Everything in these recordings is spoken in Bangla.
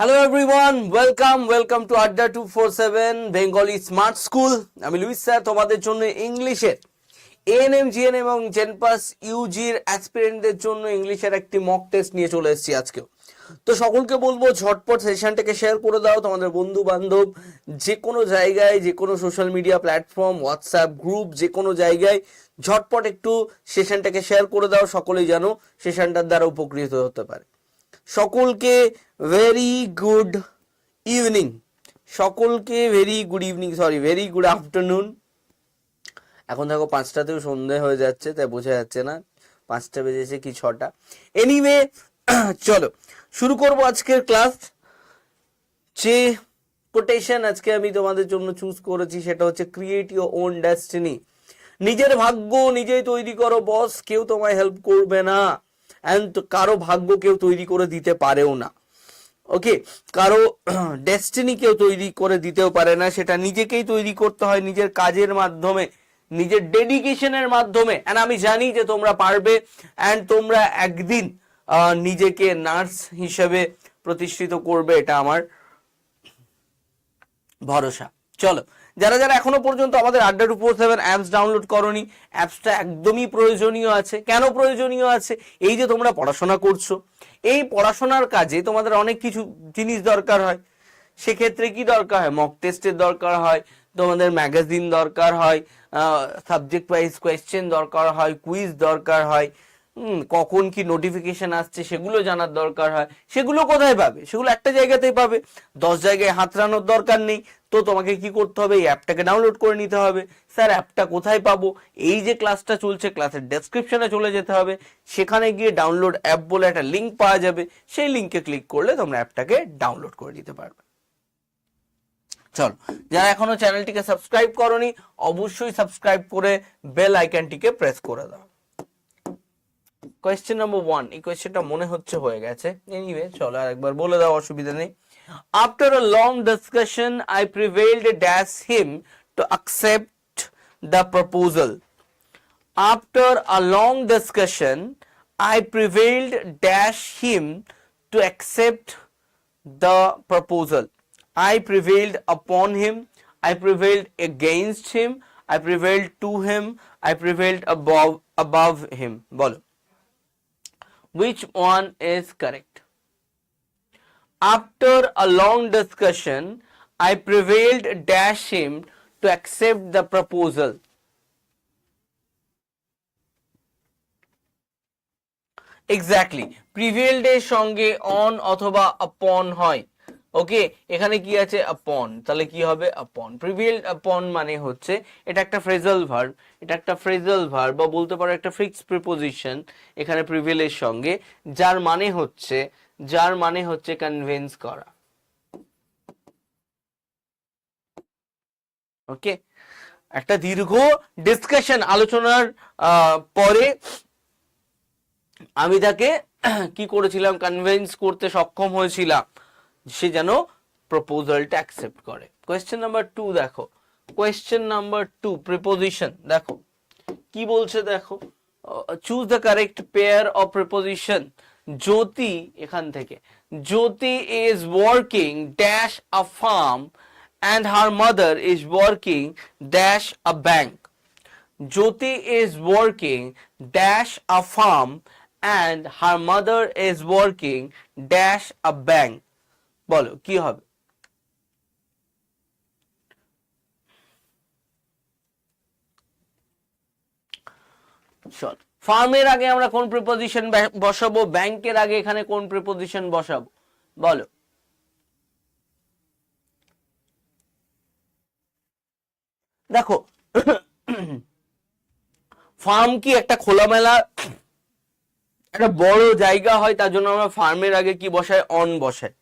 Hello everyone welcome welcome to Adda two four seven Bengali smart school আমি লুইস স্যার তোমাদের জন্য ইংলিশের এএনএম জিএন এবং জেনপাস ইউজির অ্যাসপিরেন্টদের জন্য ইংলিশের একটি মক টেস্ট নিয়ে চলে এসেছি আজকেও। তো সকলকে বলব, ঝটপট সেশনটাকে শেয়ার করে দাও। তোমাদের বন্ধু বান্ধব যে কোনো জায়গায় যে কোনো social media platform WhatsApp group যে কোনো জায়গায়, ঝটপট একটু সেশনটাকে শেয়ার করে দাও। সকলেই যেন সেশনটার দ্বারা উপকৃত হতে পারে। সকলকে ভেরি গুড ইভিনিং সকলকে very good evening sorry very good afternoon এখন দেখো পাঁচটাতেও সন্ধে হয়ে যাচ্ছে, তাই বোঝা যাচ্ছে না। পাঁচটা বেজেছে কি ছটা। এনিওয়ে চলো, শুরু করব আজকের ক্লাস যে কোটেশন আজকে আমি তোমাদের জন্য চুজ করেছি, সেটা হচ্ছে ক্রিয়েট ইউর ওন ডেস্টিনি নিজের ভাগ্য নিজেই তৈরি করো বস কেউ তোমায় হেল্প করবে না। অ্যান্ড কারও ভাগ্য কেউ তৈরি করে দিতে পারেও না। ওকে কারও ডেস্টিনি কেউ তৈরি করে দিতেও পারে না। সেটা নিজেকেই তৈরি করতে হয় নিজের কাজের মাধ্যমে, নিজের ডেডিকেশনের মাধ্যমে। অ্যান্ড আমি জানি যে তোমরা পারবে। অ্যান্ড তোমরা একদিন নিজেকে নার্স হিসেবে প্রতিষ্ঠিত করবে। এটা আমার ভরসা। চলো। যারা যারা এখনও পর্যন্ত আমাদের Adda two four seven apps download করনি অ্যাপসটা একদমই প্রয়োজনীয় আছে। কেন প্রয়োজনীয় আছে? এই যে তোমরা পড়াশোনা করছ। এই পড়াশোনার কাজে তোমাদের অনেক কিছু জিনিস দরকার হয়। সেক্ষেত্রে কি দরকার হয়? মক টেস্টের দরকার হয়, তোমাদের ম্যাগাজিন দরকার হয় সাবজেক্ট ওয়াইজ কোয়েশ্চেন দরকার হয় কুইজ দরকার হয় কখন কি নোটিফিকেশন আসছে সেগুলো জানার দরকার হয়। সেগুলো কোথায় পাবে? সেগুলো একটা জায়গাতেই পাবে। দশ জায়গায় হাতড়ানোর দরকার নেই। তো তোমাকে কি করতে হবে? এই অ্যাপটাকে ডাউনলোড করে নিতে হবে। স্যার অ্যাপটা কোথায় পাবো? এই যে ক্লাসটা চলছে ক্লাসের ডেসক্রিপশনে চলে যেতে হবে। সেখানে গিয়ে ডাউনলোড অ্যাপ বলে একটা লিঙ্ক পাওয়া যাবে। সেই লিঙ্কে ক্লিক করলে তোমরা অ্যাপটাকে ডাউনলোড করে নিতে পারবে। চলো, যারা এখনও চ্যানেলটিকে সাবস্ক্রাইব করনি, অবশ্যই সাবস্ক্রাইব করে বেল আইকনটিকে প্রেস করে দাও। কোয়েশ্চেন নম্বর ওয়ান এই কোয়েশ্চেনটা মনে হচ্ছে হয়ে গেছে। এনিওয়ে চলো আরেকবার বলে দাও, অসুবিধা নেই। After a long discussion, I prevailed dash him to accept the proposal. After a long discussion, I prevailed dash him to accept the proposal. I prevailed upon him, I prevailed against him, I prevailed to him, I prevailed above above him. Bolo. Which one is correct? After a long discussion, I prevailed dash him to accept the proposal. Exactly prevailed এর সঙ্গে অন অথবা আপন হয়। ওকে এখানে কি আছে? আপন তাহলে কি হবে? আপন প্রিভেলড আপন মানে হচ্ছে এটা একটা ফ্রেজাল ভার্ব এটা একটা ফ্রেজাল ভার্ব বা বলতে পারো একটা ফিক্সড প্রিপোজিশন এখানে প্রিভেল এর সঙ্গে যার মানে হচ্ছে যার মানে হচ্ছে কনভিন্স করা। ওকে একটা দীর্ঘ ডিসকাশন আলোচনার পরে আমি তাকে কি করেছিলাম? কনভিন্স করতে সক্ষম হয়েছিলাম সে যেন প্রপোজালটা অ্যাকসেপ্ট করে। কোয়েশ্চেন নাম্বার টু দেখো। কোয়েশ্চেন নাম্বার টু প্রিপোজিশন দেখো। কি বলছে দেখো? Choose the correct pair of preposition Jyoti এখান থেকে। Jyoti is working dash a firm and her mother is working dash a bank Jyoti is working dash a farm and her mother is working dash a bank. বলো, কি হবে? চল। ফার্মের আগে আমরা কোন প্রিপোজিশন বসাবো? ব্যাংকের আগে এখানে কোন প্রিপোজিশন বসাবো? বলো। দেখো, ফার্ম কি একটা খোলামেলা, একটা বড় জায়গা হয়, তার জন্য আমরা ফার্মের আগে কি বসাই? অন বসাই।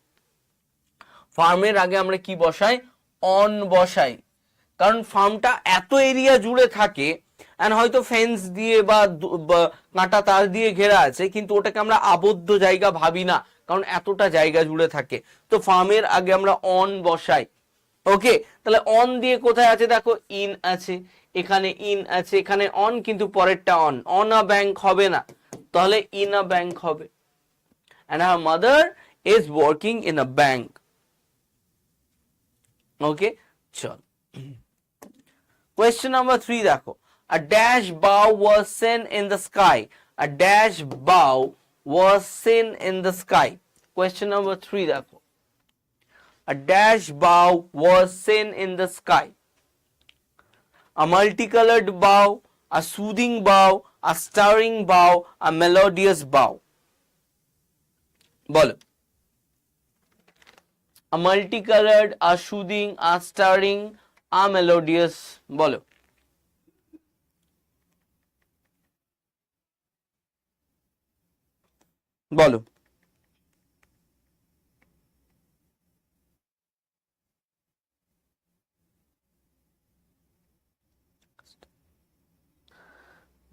ফার্মের আগে আমরা কি বসাই? অন বসাই। কারণ ফার্মটা এত এরিয়া জুড়ে থাকে and হয়তো ফেন্স দিয়ে বা কাঁটা তার দিয়ে ঘেরা আছে, কিন্তু ওটাকে আমরা আবদ্ধ জায়গা ভাবি না, কারণ এতটা জায়গা জুড়ে থাকে। তো ফার্মের আগে আমরা অন বসাই। ওকে তাহলে অন দিয়ে কোথায় আছে? দেখো ইন আছে। এখানে ইন আছে, এখানে অন কিন্তু পরেরটা অন অন আ ব্যাংক হবে না। তাহলে ইন আ ব্যাংক হবে। And her mother is working in a bank okay চল। কোয়েশ্চেন নাম্বার থ্রি দেখো। a dash bow was seen in the sky a dash bow was seen in the sky question number 3 দেখো a dash bow was seen in the sky a multicolored bow a soothing bow a stirring bow a melodious bow বলো a multicolored a soothing a stirring a melodious বলো বলো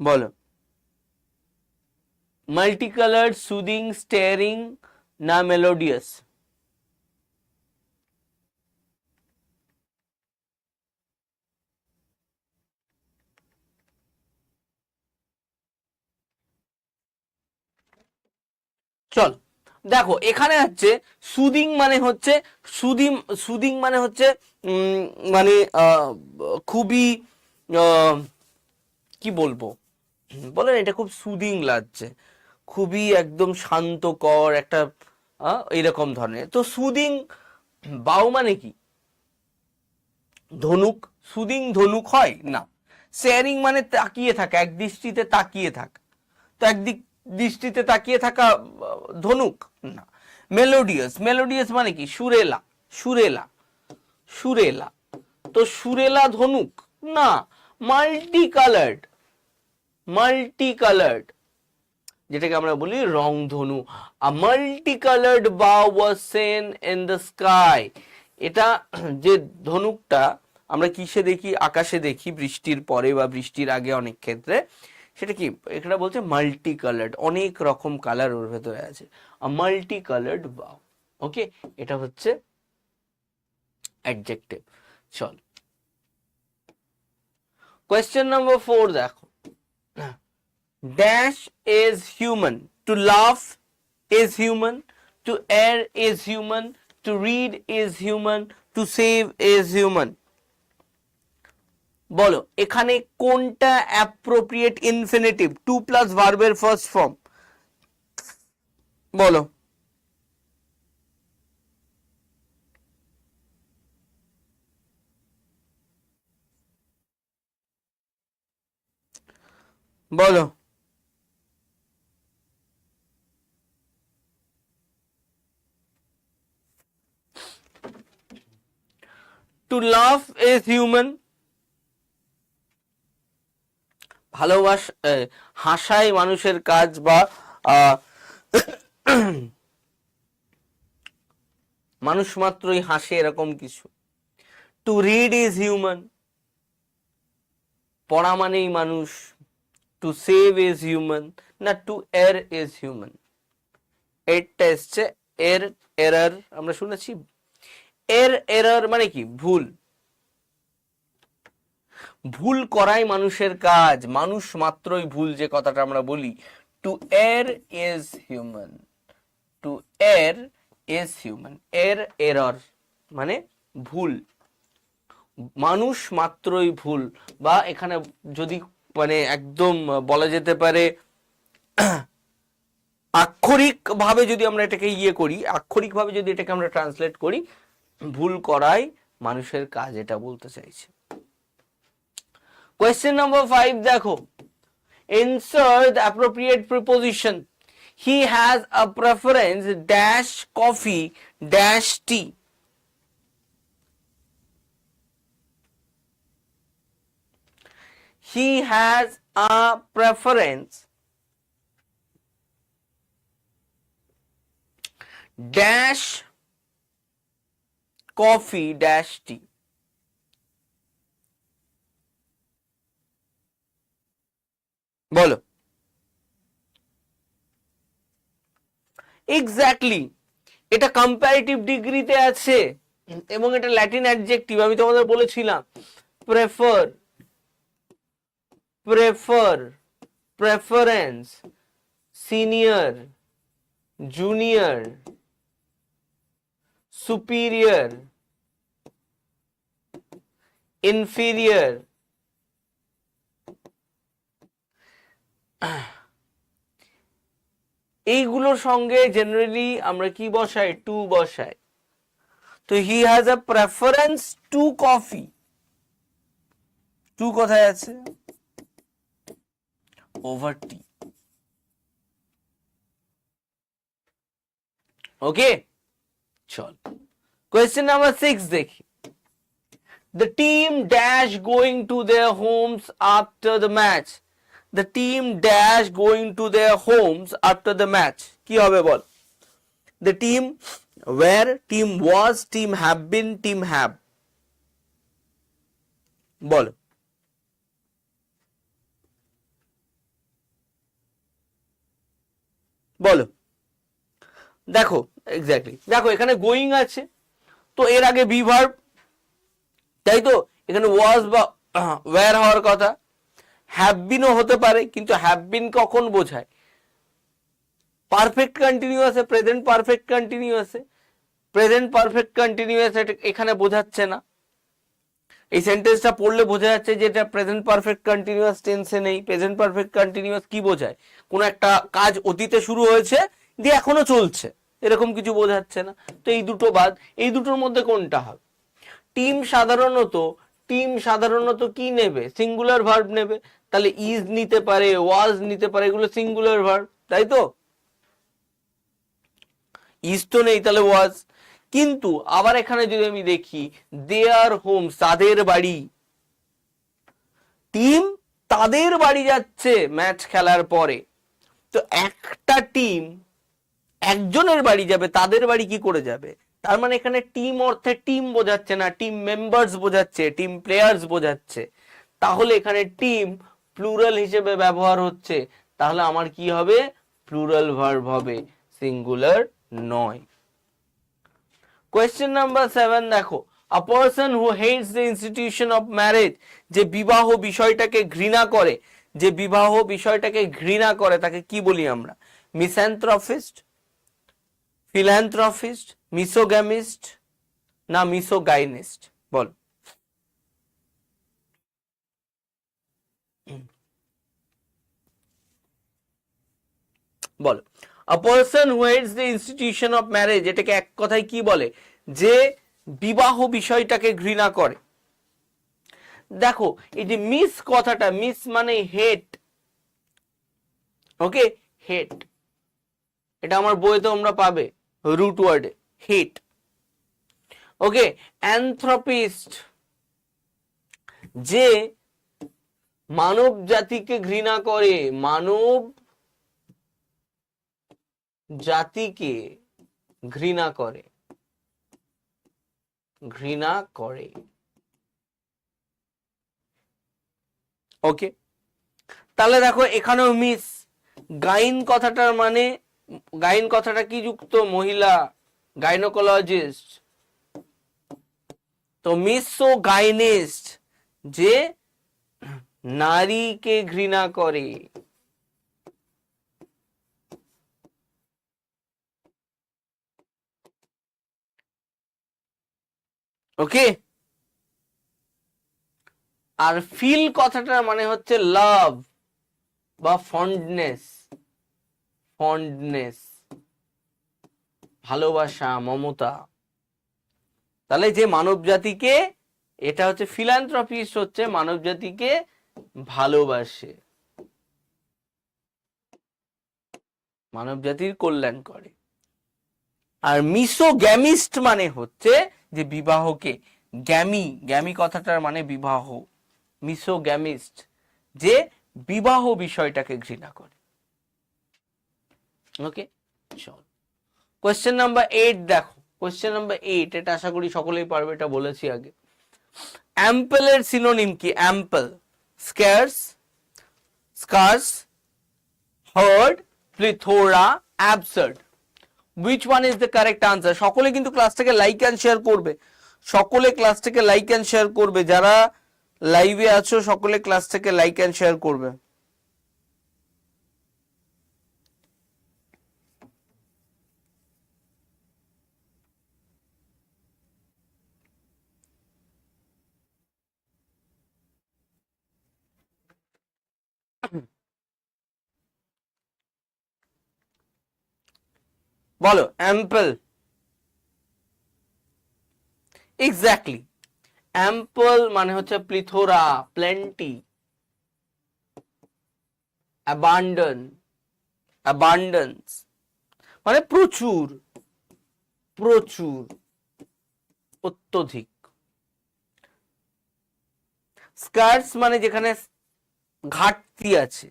বলো multicolored soothing staring না melodious চল। দেখো, এখানে হচ্ছে সুদিং মানে হচ্ছে সুদিং সুদিং মানে হচ্ছে মানে খুবই কি বলব? বলেন এটা খুব সুদিং লাগছে। খুবই একদম শান্তকর একটা এইরকম ধরনের। তো সুদিং বাউ মানে কি? ধনুক। সুদিং ধনুক হয়? না। শেয়ারিং মানে তাকিয়ে থাকা, এক দৃষ্টিতে তাকিয়ে থাকা। তো একদিক দৃষ্টিতে তাকিয়ে থাকা ধনুক, না। মেলোডিয়াস মেলোডিয়াস মানে কি? সুরেলা সুরেলা সুরেলা। তো সুরেলা ধনুক, না মাল্টি কালার্ড মাল্টি কালার্ড যেটাকে আমরা বলি রং ধনু। A multi coloured bow was seen in the sky. এটা যে ধনুকটা আমরা কিসে দেখি? আকাশে দেখি, বৃষ্টির পরে বা বৃষ্টির আগে অনেক ক্ষেত্রে। সেটা কি? এটা বলছে মাল্টি কালার্ড অনেক রকম কালার ওর ভেতরে আছে। মাল্টি কালার্ড বাউ ওকে এটা হচ্ছে অ্যাডজেক্টিভ চল। কোয়েশ্চেন নাম্বার ফোর দেখো। dash is human, to laugh is human to err is human, to read is human to save is human বলো, এখানে কোনটা অ্যাপ্রোপ্রিয়েট ইনফিনিটিভ টু প্লাস ভার্বের ফার্স্ট ফর্ম বলো। বলো। টু লাভ ইজ হিউম্যান ভালোবাস হাসাই মানুষের কাজ বা মানুষ মাত্রই হাসে এরকম কিছু। টু রিড ইজ হিউম্যান পড়া মানেই মানুষ। টু সেভ ইজ হিউম্যান না টু এর ইজ হিউম্যান এরটা এসছে এর এরার আমরা শুনেছি। এর এরার মানে কি? ভুল। ভুল করাই মানুষের কাজ। মানুষ মাত্রই ভুল যে কথাটা আমরা বলি। To err is human to err is human err error মানে ভুল। মানুষ মাত্রই ভুল বা এখানে যদি মানে একদম বলা যেতে পারে আক্ষরিক ভাবে যদি আমরা এটাকে ইয়ে করি আক্ষরিক ভাবে যদি এটাকে আমরা ট্রান্সলেট করি, ভুল করাই মানুষের কাজ, এটা বলতে চাইছে। কোয়েশ্চেন নাম্বার ফাইভ দেখো insert the appropriate preposition he has a preference dash coffee dash tea he has a preference dash coffee dash tea বলো। এক্স্যাক্টলি এটা কম্পারেটিভ ডিগ্রিতে আছে এবং এটা ল্যাটিন অ্যাডজেক্টিভ আমি তোমাদের বলেছিলাম। Prefer prefer preference senior junior superior inferior এইগুলোর সঙ্গে জেনারেলি আমরা কি বসাই? টু বসাই। তো he has a preference to coffee to কোথায় আছে? ওভার টি ওকে চল। কোয়েশ্চেন নাম্বার সিক্স দেখি। The team dash going to their homes after the match. The team dash going to their homes after the match. কি হবে বল? The team where, team was, team have been, team have. বল বলো দেখো এক্স্যাক্টলি দেখো এখানে গোয়িং আছে তো এর আগে বি ভার্ব তাই তো এখানে ওয়াজ বা ওয়্যার হওয়ার কথা হ্যাভ বিনও হতে পারে, কিন্তু হ্যাভ বিন কখন বোঝায়? পারফেক্ট কন্টিনিউয়াসে প্রেজেন্ট পারফেক্ট কন্টিনিউয়াসে প্রেজেন্ট পারফেক্ট কন্টিনিউয়াস এখানে বোঝাচ্ছে না। এই সেন্টেন্সটা পড়লে বোঝা যাচ্ছে যে এটা প্রেজেন্ট পারফেক্ট কন্টিনিউয়াস টেন্সে নেই। প্রেজেন্ট পারফেক্ট কন্টিনিউয়াস কি বোঝায়? কোনো একটা কাজ অতীতে শুরু হয়েছে, দিয়ে এখনও চলছে। এরকম কিছু বোঝাচ্ছে না। তো এই দুটো বাদ। এই দুটোর মধ্যে কোনটা হবে? টিম সাধারণত টিম সাধারণত কি নেবে? সিঙ্গুলার ভার্ব নেবে। তাহলে ইজ নিতে পারে ওয়াজ নিতে পারে, এগুলো সিঙ্গুলার ভার্ব তাই তো? ইজ তো নেই, তাহলে ওয়াজ কিন্তু আবার এখানে যদি আমি দেখি দেয়ার হোম তাদের বাড়ি। টিম তাদের বাড়ি যাচ্ছে ম্যাচ খেলার পরে। তো একটা টিম একজনের বাড়ি যাবে, তাদের বাড়ি কি করে যাবে? তার মানে এখানে টিম অর্থে টিম বোঝাচ্ছে না টিম মেম্বার্স বোঝাচ্ছে টিম প্লেয়ার্স বোঝাচ্ছে। তাহলে এখানে টিম প্লুরাল হিসেবে ব্যবহার হচ্ছে। তাহলে আমার কি হবে? প্লুরাল ভার্ব হবে সিঙ্গুলার নয়। কোয়েশ্চেন নাম্বার সেভেন দেখো। A person who hates the institution of marriage যে বিবাহ বিষয়টাকে ঘৃণা করে, যে বিবাহ বিষয়টাকে ঘৃণা করে, তাকে কি বলি আমরা? মিসঅ্যান্থ্রফিস্ট ফিল্যান্থ্রফিস্ট মিসোগ্যামিস্ট, না মিসোগাইনিস্ট? বল। বল। A person who hates the institution of marriage এটাকে এক কথায় কি বলে? যে বিবাহ বিষয়টাকে ঘৃণা করে। দেখো, এই যে মিস কথাটা, মিস মানে হেট ওকে? হেট এটা আমার বইতে তোমরা পাবে। রুট ওয়ার্ডে হিট ওকে অ্যানথ্রপিস্ট যে মানব জাতিকে ঘৃণা করে, মানব জাতিকে ঘৃণা করে ঘৃণা করে। ওকে তাহলে দেখো এখানেও মিস গাইন কথাটার মানে গাইন কথাটা কি যুক্ত, মহিলা গাইনোকোলজিস্ট? তো মিসো গাইনিস্ট, যে নারীকে ঘৃণা করে। ওকে? আর ফিল কথাটার মানে হচ্ছে লাভ বা ফন্ডনেস। ফন্ডনেস ভালোবাসা, মমতা, তাহলে যে মানব জাতিকে, এটা হচ্ছে ফিলান্থ্রপিস্ট হচ্ছে মানব জাতিকে ভালোবাসে। মানব জাতির কল্যাণ করে। আর মিসোগ্যামিস্ট মানে হচ্ছে যে বিবাহকে, গ্যামি গ্যামি কথাটার মানে বিবাহ মিসোগ্যামিস্ট যে বিবাহ বিষয়টাকে ঘৃণা করে। ওকে, চল। কোয়েশ্চেন নাম্বার এইট দেখো। কোয়েশ্চেন নাম্বার এইট এটা আশা করি সকলেই পারবে, এটা বলেছি আগে। অ্যাম্পেলের সিনোনিম কি? Ample scarce scarce hard plethora absurd which one is the correct answer সকলে কিন্তু ক্লাসটাকে লাইক অ্যান্ড শেয়ার করবে। সকলে ক্লাসটাকে লাইক অ্যান্ড শেয়ার করবে। যারা লাইভে আছো, সকলে ক্লাসটাকে লাইক অ্যান্ড শেয়ার করবে। বলো অ্যাম্পল এক্স্যাক্টলি অ্যাম্পল মানে হচ্ছে প্লিথোরা প্লেন্টি অ্যাবান্ডন অ্যাবান্ডেন্স মানে প্রচুর প্রচুর, অত্যধিক. স্কার্স মানে যেখানে ঘাটতি আছে।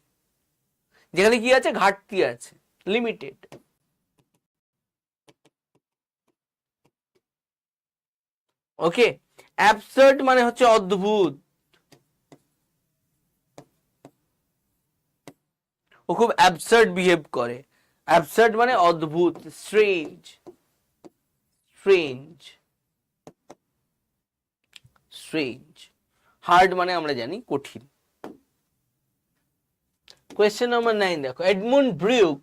যেখানে কি আছে? ঘাটতি আছে। লিমিটেড ওকে অ্যাবসার্ড মানে হচ্ছে অদ্ভুত। ও খুব অ্যাবসার্ড বিহেভ করে। অ্যাবসার্ড মানে অদ্ভুত স্ট্রেঞ্জ স্ট্রেঞ্জ স্ট্রেঞ্জ হার্ড মানে আমরা জানি কঠিন। কোয়েশ্চেন নাম্বার নাইন দেখো। Edmund Burke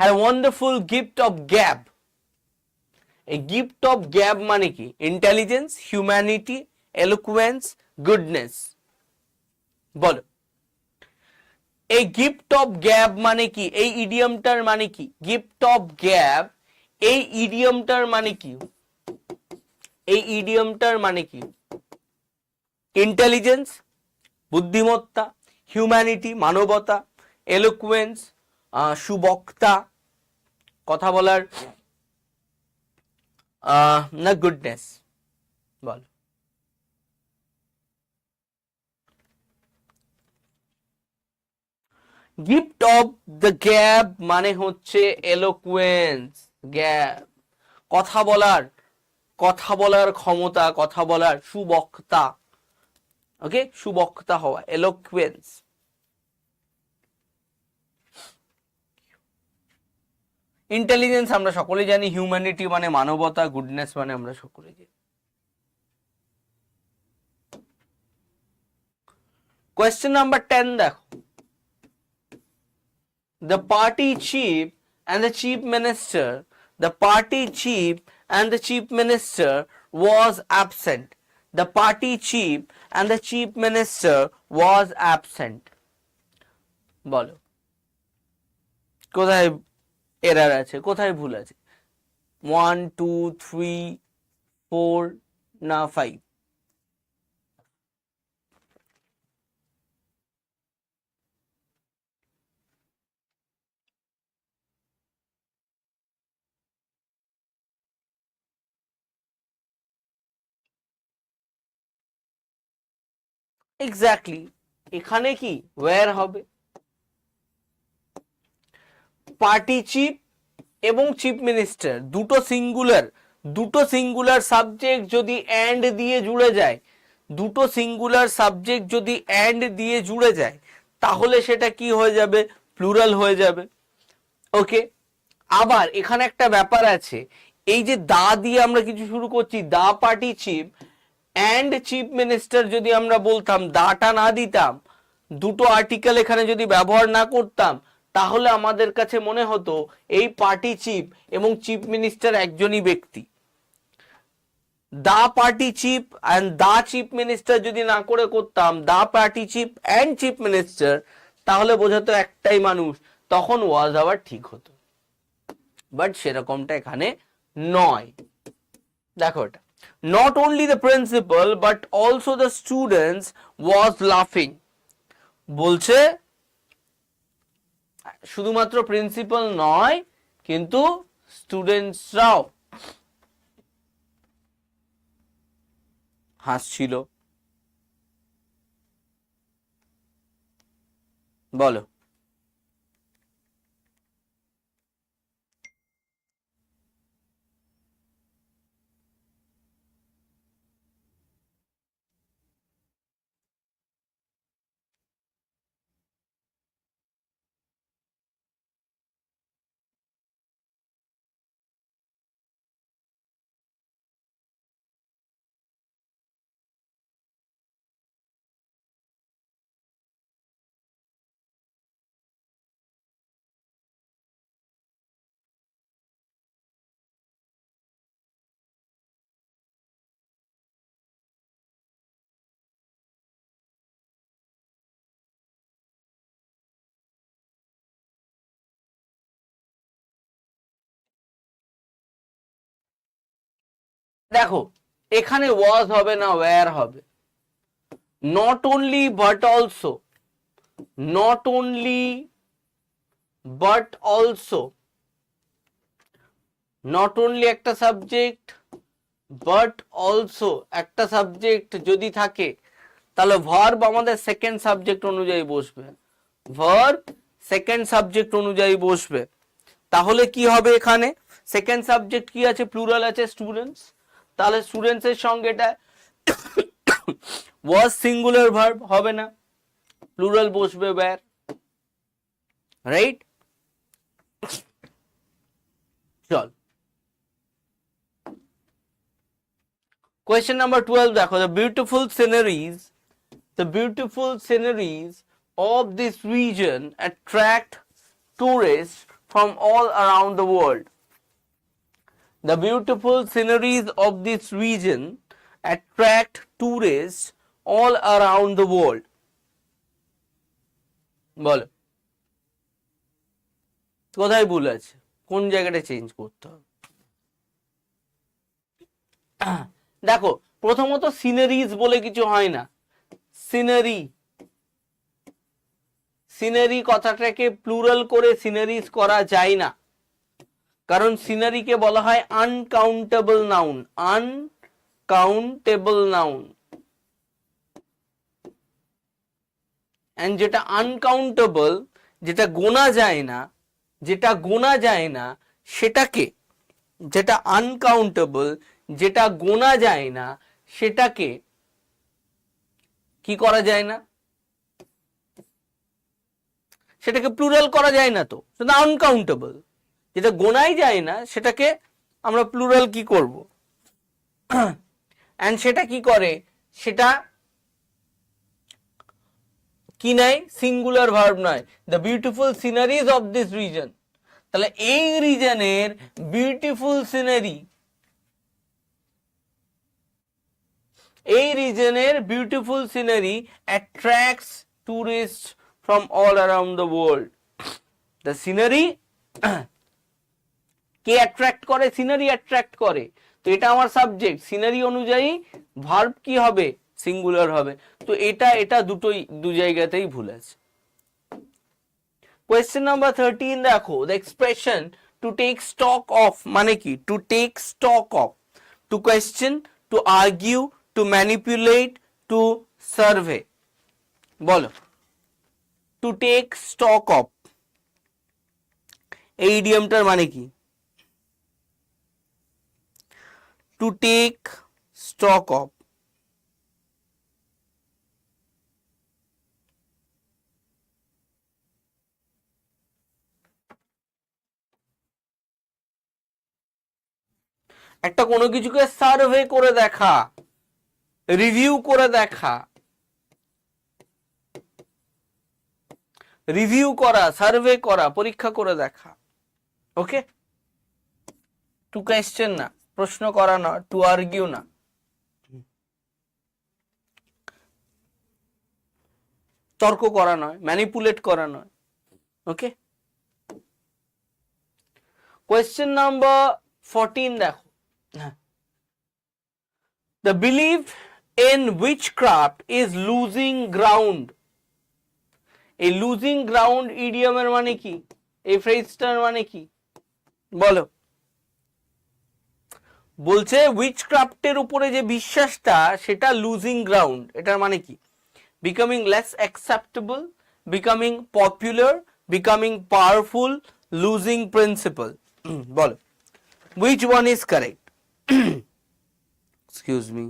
had wonderful gift of gab এই গিফট অফ গ্যাপ মানে কি? ইন্টেলিজেন্স হিউম্যানিটি এলোকুয়েন্স গুডনেস বলো। এই গিফট অফ গ্যাপ মানে কি? এই ইডিয়মটার মানে কি? গিফট অফ গ্যাপ এই ইডিয়মটার মানে কি? এই ইডিয়মটার মানে কি? ইন্টেলিজেন্স বুদ্ধিমত্তা হিউম্যানিটি মানবতা এলোকুয়েন্স সুবক্তা, কথা বলার না গুডনেস বল গিফট অফ দ্য গ্যাপ মানে হচ্ছে এলোকুয়েন্স গ্যাপ কথা বলার কথা বলার ক্ষমতা, কথা বলার সুবক্তা ওকে সুবক্তা হওয়া এলোকুয়েন্স ইন্টেলিজেন্স আমরা সকলে জানি হিউম্যানিটি মানে মানবতা গুডনেস মানে আমরা সকলে জানি কোয়েশ্চেন নাম্বার টেন দেখো the party chief and the chief minister the party chief and the chief minister was absent the party chief and the chief minister was absent বলো কোথায় এরার আছে, কোথায় ভুল আছে? ওয়ান টু থ্রি ফোর না ফাইভ এক্স্যাক্টলি এখানে কি? ওয়্যার হবে? পার্টি চিফ এবং চিফ মিনিস্টার দুটো সিঙ্গুলার দুটো সিঙ্গুলার সাবজেক্ট যদি অ্যান্ড দিয়ে জুড়ে যায়, দুটো সিঙ্গুলার সাবজেক্ট যদি অ্যান্ড দিয়ে জুড়ে যায়, তাহলে সেটা কি হয়ে যাবে? প্লুরাল হয়ে যাবে। ওকে আবার এখানে একটা ব্যাপার আছে, এই যে দা দিয়ে আমরা কিছু শুরু করছি, the party chief and chief minister যদি আমরা বলতাম, দাটা না দিতাম, দুটো আর্টিকেল এখানে যদি ব্যবহার না করতাম তাহলে আমাদের কাছে মনে হতো এই পার্টি চিফ এবং চিফ মিনিস্টার একজনই ব্যক্তি। The party chief and the chief minister যদি না করে করতাম, the party chief and chief minister তাহলে বোঝাতো একটাই মানুষ, তখন ওয়াজ আবার ঠিক হতো। বাট সেরকমটা এখানে নয়। দেখো এটা। Not only the principal but also the students was লাফিং বলছে শুধুমাত্র প্রিন্সিপাল নয় কিন্তু স্টুডেন্টসরাও হাসছিল। বলো। দেখো, এখানে ওয়াজ হবে না ওয়্যার হবে। Not only but also not only but also not only একটা সাবজেক্ট বাট অলসো একটা সাবজেক্ট যদি থাকে, তাহলে ভার্ব আমাদের সেকেন্ড সাবজেক্ট অনুযায়ী বসবে। ভার্ব সেকেন্ড সাবজেক্ট অনুযায়ী বসবে। তাহলে কি হবে এখানে? সেকেন্ড সাবজেক্ট কি আছে? প্লুরাল আছে স্টুডেন্টস তাহলে স্টুডেন্টস এর সঙ্গে এটা ওয়াজ সিঙ্গুলার ভার্ব হবে না প্লুরাল বসবে ব্যার রাইট চল Question number 12 দেখো the beautiful sceneries the beautiful sceneries of this region attract tourists from all around the world. The beautiful sceneries of this region attract tourists all around the world. বলো। কোথায় ভুল আছে? কোন জায়গাটা চেঞ্জ করতে হবে? দেখো, প্রথমত সিনারিজ বলে কিছু হয় না। সিনারি সিনারি কথাটাকে প্লুরাল করে সিনারিজ করা যায় না। কারণ সিনারিকে বলা হয় uncountable noun uncountable noun and যেটা আনকাউন্টেবল যেটা গোনা যায় না, যেটা গোনা যায় না, সেটাকে, যেটা আনকাউন্টেবল যেটা গোনা যায় না, সেটাকে কি করা যায় না? সেটাকে প্লুরাল করা যায় না তো। আনকাউন্টেবল যেটা গোনাই যায় না, সেটাকে আমরা প্লুরাল কি করব? অ্যান্ড সেটা কি করে? সেটা কি নাই? সিঙ্গুলার ভার্ব নয়। The beautiful sceneries of this region তাহলে এই রিজনের বিউটিফুল সিনারি এই রিজনের beautiful scenery attracts tourist from all around the world the scenery K attract করে সিনারি অ্যাট্রাক্ট করে। তো এটা আমার সাবজেক্ট সিনারি অনুযায়ী ভার্ব কি হবে? সিঙ্গুলার হবে। তো এটা এটা দুটোই দু জায়গাতেই ভুল আছে। কোয়েশ্চেন নাম্বার থার্টিন দেখো the expression to take stock of মানে কি? To take stock of to question to argue to manipulate to survey বলো। টু টেক স্টক অফ এই ইডিয়ামটার মানে কি? টু টেক স্টক অফ একটা কোনো কিছুকে সার্ভে করে দেখা রিভিউ করে দেখা রিভিউ করা সার্ভে করা, পরীক্ষা করে দেখা ওকে টু কোয়েশ্চেন না। প্রশ্ন করা না টু আর্গিউ না। তর্ক করা নয় ম্যানিপুলেট করা নয় ওকে কোয়েশ্চেন নাম্বার ফোরটিন দেখো। The belief in witchcraft is losing ground. এই লুজিং গ্রাউন্ড ইডিয়ামের মানে কি? এই ফ্রেজটার মানে কি? বলো। বলছে উইচক্রাফটের উপরে যে বিশ্বাসটা, সেটা লুজিং গ্রাউন্ড এটার মানে কি? Becoming less acceptable becoming popular becoming powerful losing principle বলো। Which one is correct excuse me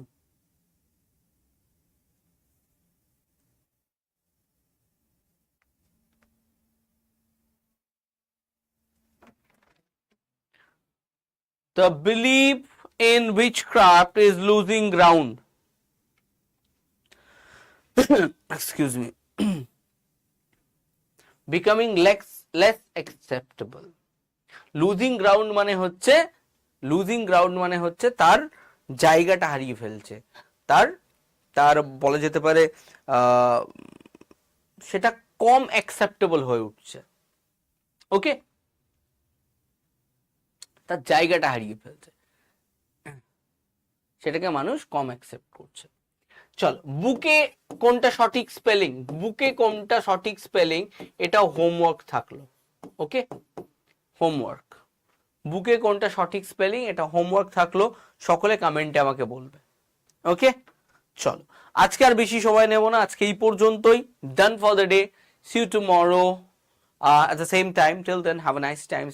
the belief in witchcraft is losing ground. Excuse me. Becoming less less acceptable. Losing ground মানে হচ্ছে লুজিং গ্রাউন্ড মানে হচ্ছে তার জায়গাটা হারিয়ে ফেলছে। তার তার বলা যেতে পারে সেটা কম অ্যাকসেপ্টেবল হয়ে উঠছে। ওকে তার জায়গাটা হারিয়ে ফেলছে। সেটাকে মানুষ কম অ্যাকসেপ্ট করছে। চল, বুকে কোনটা সঠিক স্পেলিং বুকে কোনটা সঠিক স্পেলিং এটা হোমওয়ার্ক থাকল ওকে হোমওয়ার্ক বুকে কোনটা সঠিক স্পেলিং এটা হোমওয়ার্ক থাকল, সকলে কমেন্টে আমাকে বলবে ওকে চলো, আজকে আর বেশি সময় নেব না, আজকে এই পর্যন্তই। Done for the day see you tomorrow at the same time. Till then, have a nice time.